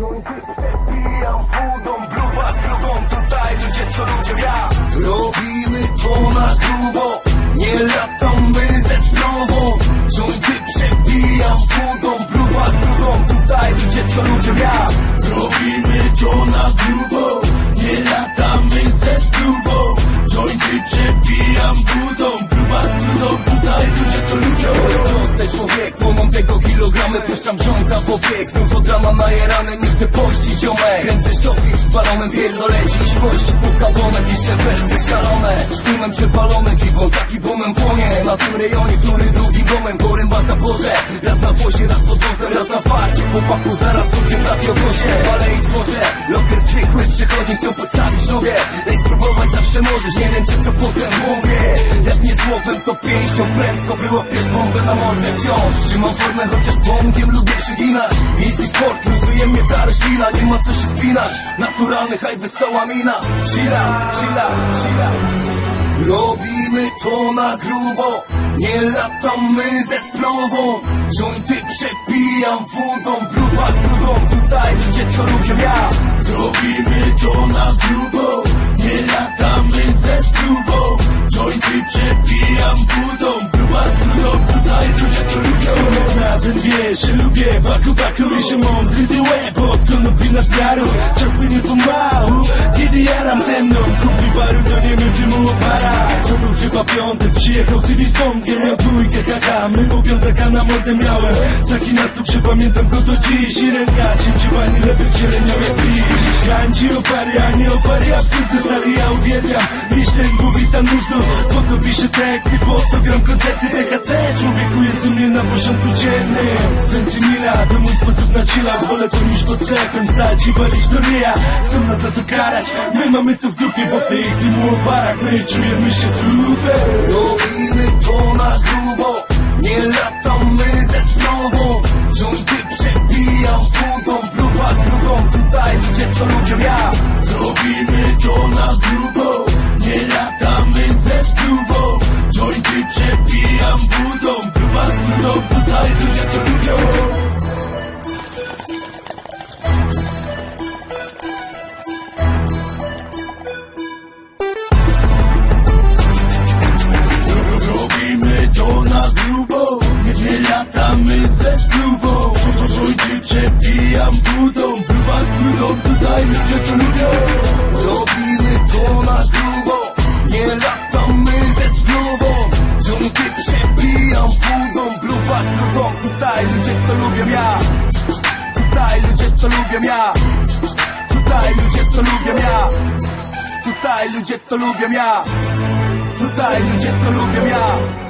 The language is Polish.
Przepijam wódą, bluba grudą Tutaj ludzie to lubią ja? Robimy pomą tego kilogramy Puszczam żołnka w obieg Znów od rana najerany, nie chcę pościć ziomek. Kręcę sztofik z balonem, pierdolę dziś pościg po kabonem Piszę wersy szalone, z tłumem przepalone Gibon za gibomem płonie. Na tym rejonie, który drugim domem Poręba za Boże, raz na wozie, raz pod wozem Raz na farcie, chłopaku zaraz po tym radiowozie Palę i tworzę, loker zwykły Przychodzi, chcą podstawić nogę. Daj spróbować, zawsze możesz. Nie wiem, czy co potem nie słowem, to pięścią Prędko wyłapiesz bombę na mordę wciąż. Trzymam formę, chociaż bąkiem lubię przyginać. Miejski sport, luzuje mnie ta roślina Nie ma co się spinać. Naturalny haj, wesoła mina. Chilla, chilla, chilla. Robimy to na grubo Nie latamy ze spluwą Jointy przepijam wodą Bruba brudą Tutaj ludzie to lubią ja. Robimy to na grubo ten wie, że lubię baku baku I że mam zryty łeb od konopi na piaru Czas płynie pomału, kiedy jaram ze mną. Kupi baru, to nie wiem czy mu opara. To był chyba piątek, przyjechał z Tomkiem Miał dwójkę kaka, my po piątaka na mordę miałem. Taki nastuk, że pamiętam go do dziś. I ręka cięciowani, lewy cieleniał jak pisz Gańci opary, a nie opary Absurdy sali, ja uwielbiam. Ten głupi stan mózgu Po to piszę teksty, po to gram koncerty. THC Człowieku jest u mnie na porządku dziennym. Centymila, to mój sposób na chilla. Wolę to niż pod sklepem stać i walić do ryja. Chcą nas za to karać, my mamy to w dupie Bo w tej ich dymu oparach my czujemy się super. Robimy to na grubo Nie latamy z grudą Tutaj ludzie to lubią ja. Tutaj ludzie to lubią ja. Tutaj ludzie to lubią ja. Tutaj ludzie to lubią ja. Tutaj ludzie to lubią ja